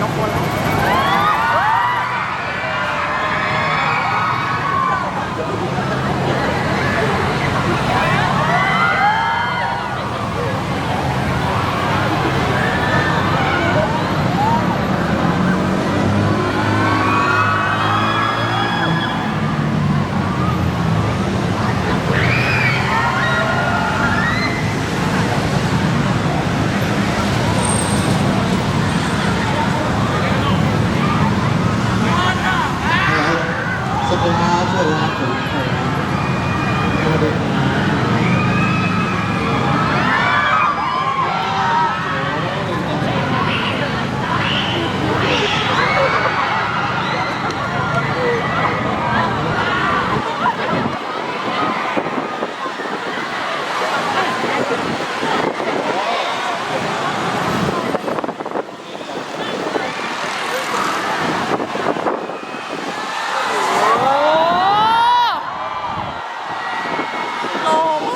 น้องโฟนแล้ว สวัสดีครับสวัสดีครับผมสวัสดีครับโอ้โห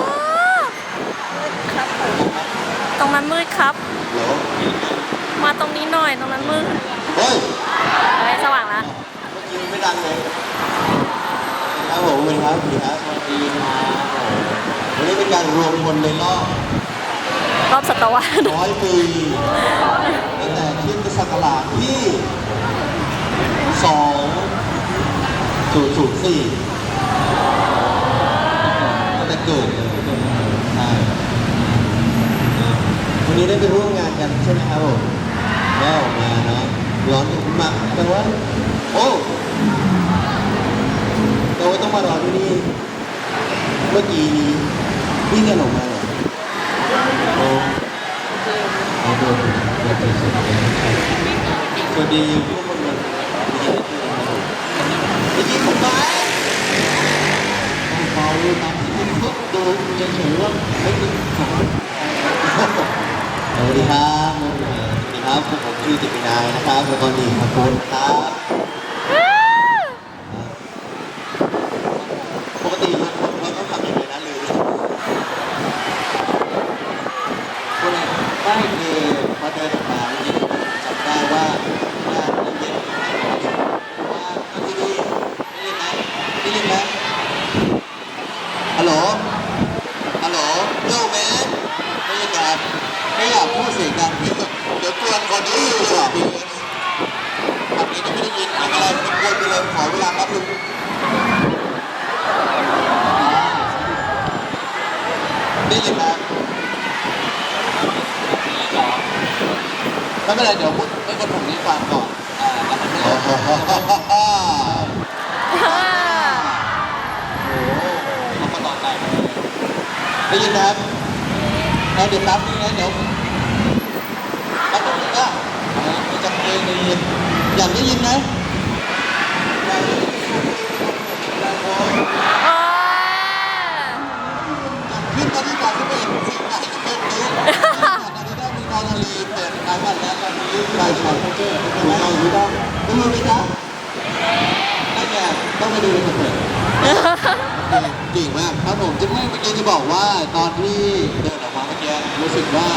ตรงนั้นมืดครับ เหรอ มาตรงนี้หน่อยตรงนั้นมืด เฮ้ย เฮ้ยสว่างละ เมื่อกี้ไม่ดังเลยครับผมสวัสดีครับสวัสดีครับสวัสดีครับวันนี้เป็นการรวมพลในรอบ รอบศตว ร้อยปีตั้งแต่คริสตศักราชที่สองศูนย์ศูนย์สี่ตั้งแต่เกิดใช่วันนี้ได้ไปร่วมงานกันใช่ไหมครับผมก็ออกมาเนาะร้อนขึ้นมากแต่ว่า โอ้แต่ว่าต้องมารอที่นี่เมื่อกี้นี้วิ่งกันออกมาเหรอ สวัสดีสวัสดีพวกคนมันเมื่อกี้ผมมาเขาตามที่พวกดูเฉยว่าไม่เป็นของสวัสดีครับสวัสดีครับผมชื่อจิตวินายนะครับแล้วก็นี่ครับคุณครับปกติเราเราต้องทำอย่างไรนะลืมคนไม่คือพอเดินออกมาจริงๆจำได้ว่าว่าเย็นว่าที่นี่ได้ยินไหมได้ยินไหมฮัลโหลฮัลโหลโยแมนไม่ใช่การไม่อยากพูดเสียงดังเดี๋ยวกวนคนที่อยู่หรอกแบบนี้ก็ไม่ได้ยินอะไรมันกวนไปเลยขอเวลาแป๊บนึงได้ยินไหม ไม่เป็นไรเดี๋ยวพูดให้คนผมนี้ฟังก่อนอ่าแล้วมันไม่โอ้โหเขาก็ต่อใจได้ยินนะครับแล้วเดี๋ยวแป๊บนึงนะเดี๋ยวแป๊บนึงนะมันจะเพลงได้ยินอยากได้ยินไหมอยากได้ยินขึ้นตอนที่ก่อนที่ไปเห็นสิ่งไหนที่เป็นนี้ตอนนี้ได้มีนอนนาลีเปิดขายบัตรแล้วตอนนี้ใครชอบเขาเจอถูกต้องถูกต้องดูไหมจ๊ะนั่นไงต้องไปดูในคอนเสิร์ต เก่งมากครับผมจะเมื่อกี้จะบอกว่าตอนที่เดินออกมาเมื่อกี้รู้สึกว่า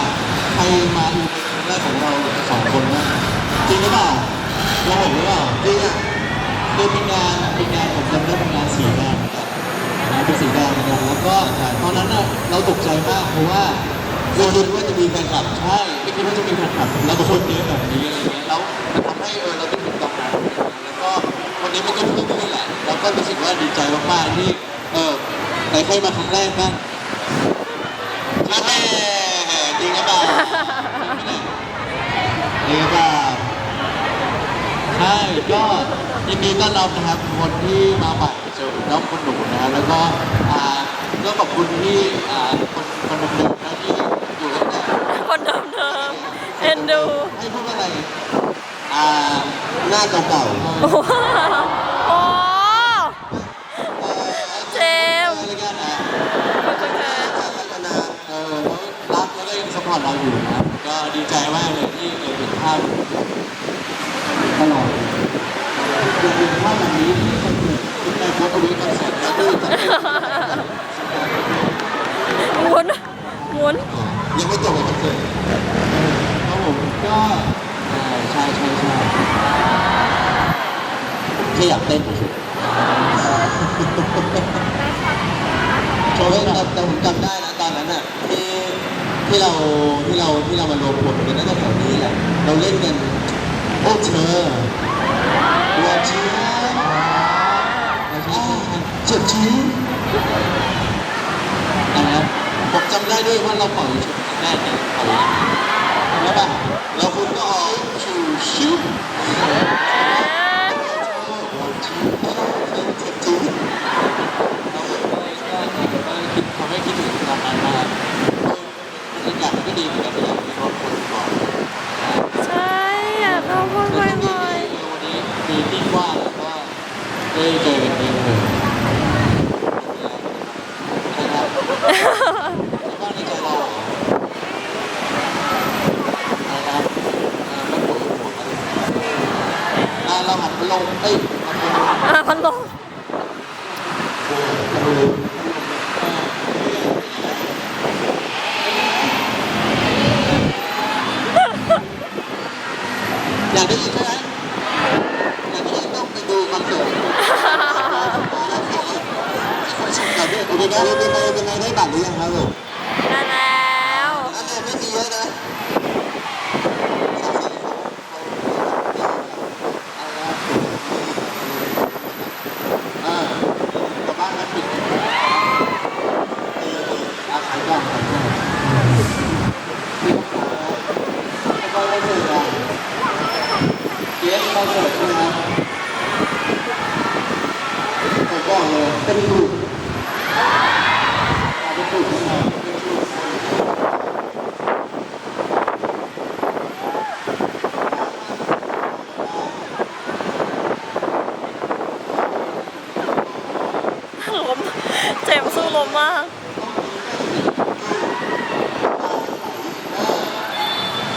ใครมาดูแรกของเราสองคนนะจริงหรือเปล่าเราเห็นหรือเปล่าจริงอะคือเป็นงานเป็นงานผมจำได้เป็นงานสีแดงนะเป็นสีแดงเหมือนกันแล้วก็ตอนนั้นเราตกใจมากเพราะว่าเราคิดว่าจะมีแฟนคลับใช่ไม่คิดว่าจะมีแฟนคลับแล้วก็คนเยอะแบบนี้อะไรเงี้ยแล้วมันทำให้เออเราได้ถึงตรงนั้นแล้วก็วันนี้มันก็เพิ่งขึ้นแหละแล้วก็รู้สึกว่าดีใจมากๆที่ เออใครเคยมาครั้งแรกบ้างจริงไหมจริงหรือเปล่าจริงหรือเปล่าใช่ก็ยินดีต้อนรับนะครับคนที่มาใหม่เจอน้องคนหนูนะครับแล้วก็อ่าก็ขอบคุณที่อ่าคนคนเดิมๆนะที่อยู่ตั้งแต่คนเดิมเดิมๆเอ็นดูให้พูดว่าอะไรอ่าหน้าเก่าๆโอ้โหโอ้ เออ เจมส์ อะไรกันอะ ขอบคุณค่ะ เออรักแล้วก็ยังสปอร์ตเราอยู่นะก็ดี ใจมากเลยที่เห็นภาพตลอดยังเป็นภาพแบบนี้ที่คอนเสิร์ตที่ในโพสต์เอาไว้คอนเสิร์ตแล้วด้วยจะเป็นหมุนหมุนยังไม่จบเลยคอนเสิร์ตครับผมก็ใช่ใช่ใช่ค่อยากเต้นโชว์เล่นแต่แต่ผมจำได้นะตอนนั้นอะที่ ที่เราที่เราที่เรามารวมกลุ่มกันน่าจะแถวนี้แหละ เราเล่นกันโอ้เธอหัวเชื้ออ่าเจ็บชื้นะครับผมจำได้ด้วยว่าเราเป่าอยู่ชุดแรกเนี่ยเป่าอยู่จำได้ปะแล้วคุณก็เอาชูชิว ทำให้คิดถึงตอนนั้นมากบรรยากาศมันก็ ดีเหมือนกันที่เรามีรถคนก่อนใช่อยากเข้าพูดบ่อยวันนี้มีที่กว้างแล้วก็ได้เจอกันเองเลยนะครับบ้านในใจเรานะครับไม่ปวดหัวกันเราหันไปลงเอ้ยๆอะพันลม อยากได้ยินใช่ไหมอยากได้ยินต้องไปดูคอนเสิร์ตโอ เคครับเป็นไงเป็นไงได้บัตรหรือยังครับลูกได้แล้วอันนี้ไม่มีเยอะนะอ่ากลับบ้านแล้วปิดเอออาขายกล่องขายกล่องแล้วก็ได้เจอกันเกสคอนเสิร์ตใช่ไหมครับผมบอกเลยเป็นกลุ่มเป็นกลุ่มนะครับเป็นกลุ่ม ลมเจ็บสู้ลมมาก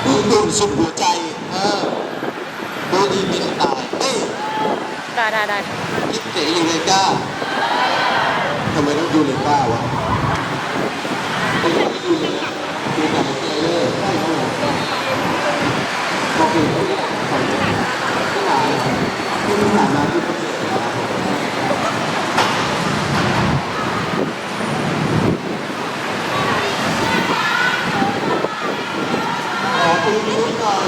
ดูดื่มสุดหัวใจ เออดูดีมีสไตล์เอ้ย ได้ได้ได้ คิดเต๋อ ยูเลก้าทำไมต้องดูเลก้าวะทำไมไม่ดูเลยดูแต่ในเทรลเลอร์ใช่ครับผมบอกเลยที่ผ่านที่ผ่านที่ผ่านมาที่คอนเสิร์ตนะครับขอคุณนิ้วหน่อย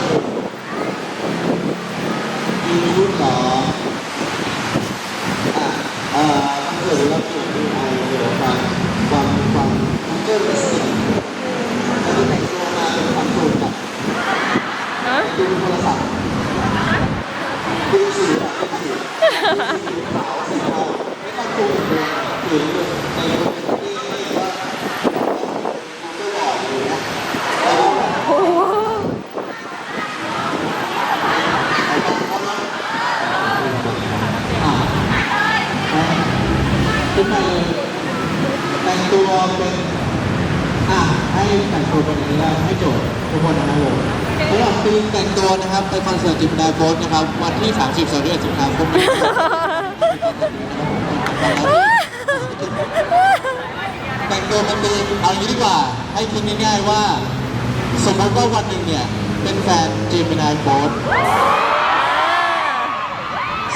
มีนิ้วเหรออะเอ่อเกิดเราเกิดดูไอเดี๋ยวความความความเกิดเป็นสิ่งแล้วที่แต่งตัวมาเป็นความสูงกับ ฮะ ดูโทรศัพท์ดูสื่ออะเป็นสื่อสีขาวสีทองไม่ต้องดูเลยถือเลยในรถที่ว่าดูก็บอกอยู่นะแล้วก็แบบ โอ้โห อ่า ขึ้นมาเลยแต่งตัวเป็นอ่าให้แต่งตัวเป็นนี้แล้วให้โจทย์ทุกคนนะครับผมสำหรับทีมแต่งตัวนะครับไปคอนเสิร์ตจิมดาโพสนะครับ วันที่ 30สิงหาคมนี้แต่งตัวมันดีเอาอางี้ดีกว่าให้คิดง่ายๆว่า สมมติว่าวันหนึ่งเนี่ย เป็นแฟนจิมดาโพส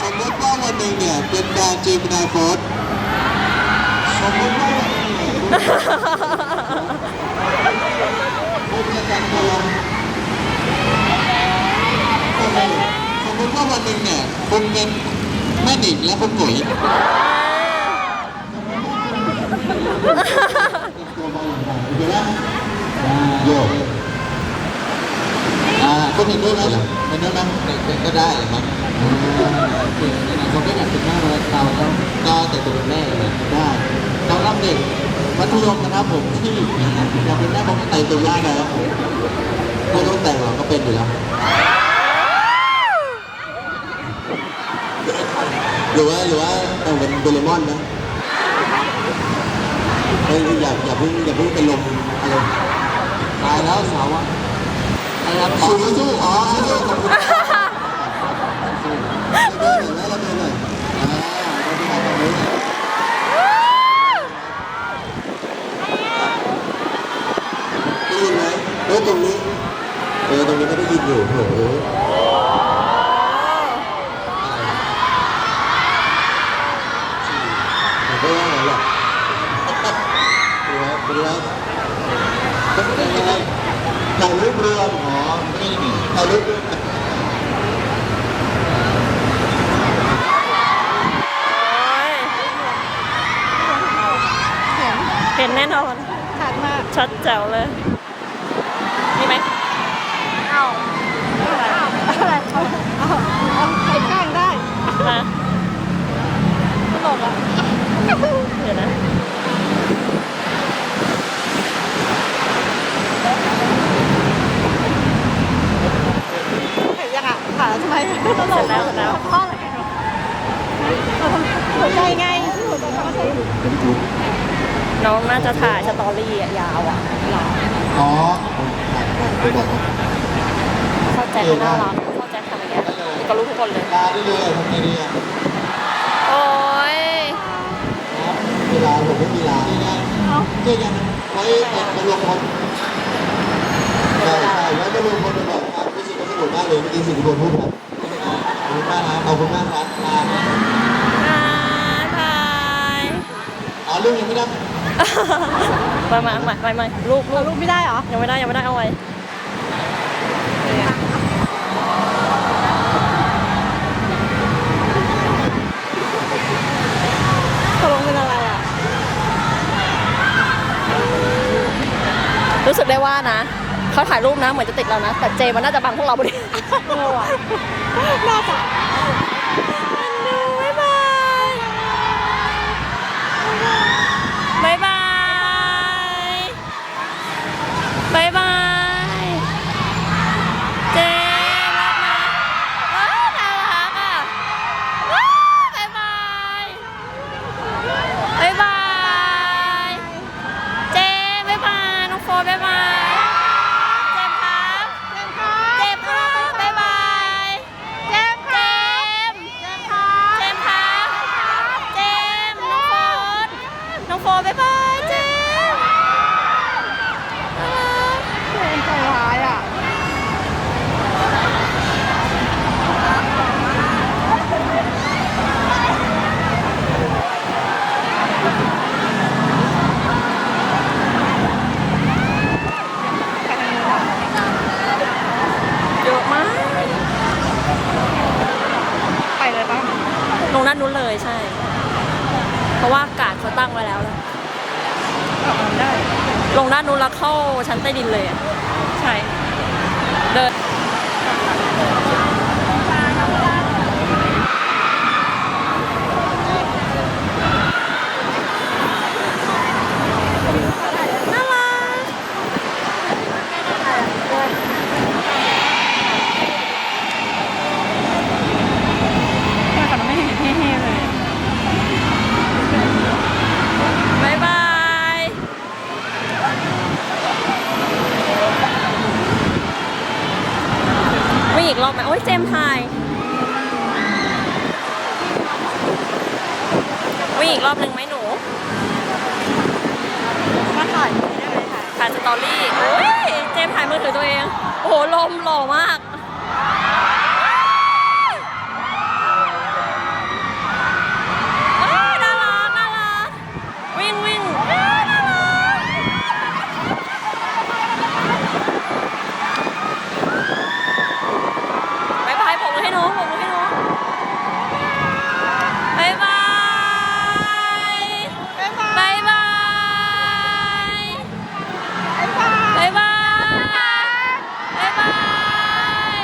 สมมติว่าวันหนึ่งเนี่ยเป็นการเจมินายโฟส สมมติว่าวันหนึ่งเนี่ยคุณจะแต่งตัวสมมติว่าวันหนึ่งเนี่ยคุณเป็นแม่หนิงและคุณปุ๋ยตัวมาอย่างไรโอเคไหมโยกอ่าคุณเห็นด้วยไหมเห็นด้วยไหมก็ได้ครับเขาไม่อยากเป็นแม่เราเราต้องก็แต่งตัวเป็นแม่เลยได้ เรารับเด็กมัธยมนะครับผมที่อยากเป็นแม่ผมก็แต่งตัวได้แล้วไม่ต้องแต่งหรอกก็เป็นอยู่แล้วหรือว่าหรือว่าแต่งเป็นโดเรมอนนะเฮ้ยอย่าอย่าเพิ่งอย่าเพิ่งเป็นลมอะไรตายแล้วสาวอะอะไรครับสู้สู้อ๋อสู้ขอบคุณ เดินหน่อยแล้วเดินหน่อยอ่าเราไปทำแบบนี้ได้ยินไหมเออตรงนี้ เออตรงนี้ไม่ได้ยินอยู่โห น่นอน ขาดมาก ชัดแจ๋วเลย มีไหม เอาอะไรอะไรเอาเอาเอาใส่ข้างได้ มา ตลกอะ เดี๋ยวนะ เห็นยังอะขาดทำ ไมตลเสร็กจแล้วเสร็จแล้วเพราะอะไรหัวใจไงหัวใจเขาใช้น้องน่าจะถ่ายสตอรี่อะยาวอะอ๋อไปบอกเข้าใจเขาน่ารักเข้าใจทำอย่างเงี้ยก็รู้ทุกคนเลยลาได้เลยทำไงดีอะโอ้ยเวลาผมไม่มีลานี่นะเจ๊ยังไว้เป็นมารวมคนใช่ใช่ไว้มารวมคน เลยเมื่อกี้สิ่งที่ผมพูดครับขอบคุณมากครับขอบคุณมากครับลาบายอ๋อเรื่องยังไม่ได้มามามามามารูปรูเราปลูกไม่ได้เหรอ ยังไม่ได้ยังไม่ได้เอาไว้ตกลงเป็นอะไรอะ รู้สึกได้ว่านะ เขาถ่ายรูปนะเหมือนจะติดเรานะ แต่เจมันน่าจะบังพวกเราพอดีเออว่ะน่าจะ บ๊ายบายบ๊ายบายบ๊ายบายเจรักนะว้าวน่ารักอะว้าวบ๊ายบายบ๊ายบายเจบ๊ายบายน้องโฟร์บ๊ายบายเจมส์ครับ เจมส์ค่ะ เจมส์ครับบ๊ายบายเจมส์เจมส์ เจมส์ค่ะ เจมส์ครับเจมส์น้องโฟนน้องโฟนบ๊ายบายเจมส์น่ารัก เจมส์ใจร้ายอะ เยอะมาก ไปเลยป่ะ ลงด้านนู้นเลยใช่ เพราะว่ากาดเขาตั้งไว้แล้วนะออกมาได้ ลงด้านนู้นแล้วเข้าชั้นใต้ดินเลยอะใช่ เดิน น่ารัก แต่มันไม่เห็นเท่ๆเลย บายบาย วิ่งอีกรอบไหมโอ้ยเจมส์ถ่ายวิ่งอีกรอบหนึ่งไหมหนู มาถ่ายได้ไหม ถ่ายถ่ายสตอรี่โอ้ยเจมส์ถ่ายมือถือตัวเอง โอ้โหลมหล่อมาก เอ้ยน่ารักน่ารัก วิ่งวิ่งเอ้ยน่ารักบายบายผมมือให้น้องผมมือให้น้องบายบาย บ๊ายบาย บายบาย บ๊ายบาย บายบายบายบาย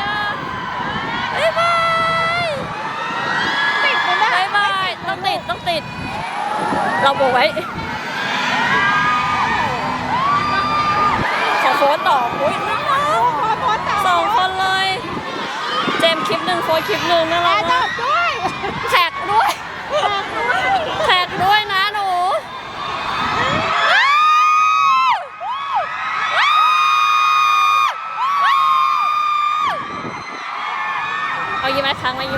บายบาย ติดมันได้ บายบายต้องติดต้องติด เราโบกไว้ ขอโฟนต่ออุ้ยน่ารักพอโพสต์ต่สองคนเลย เจมส์คลิปหนึ่งโฟนคลิปหนึ่งน่ารักจัมากบด้วยแท็กด้วยแท็กด้วยนะหนูเอายิ้มไหมครั้งไหมยิ้มไหม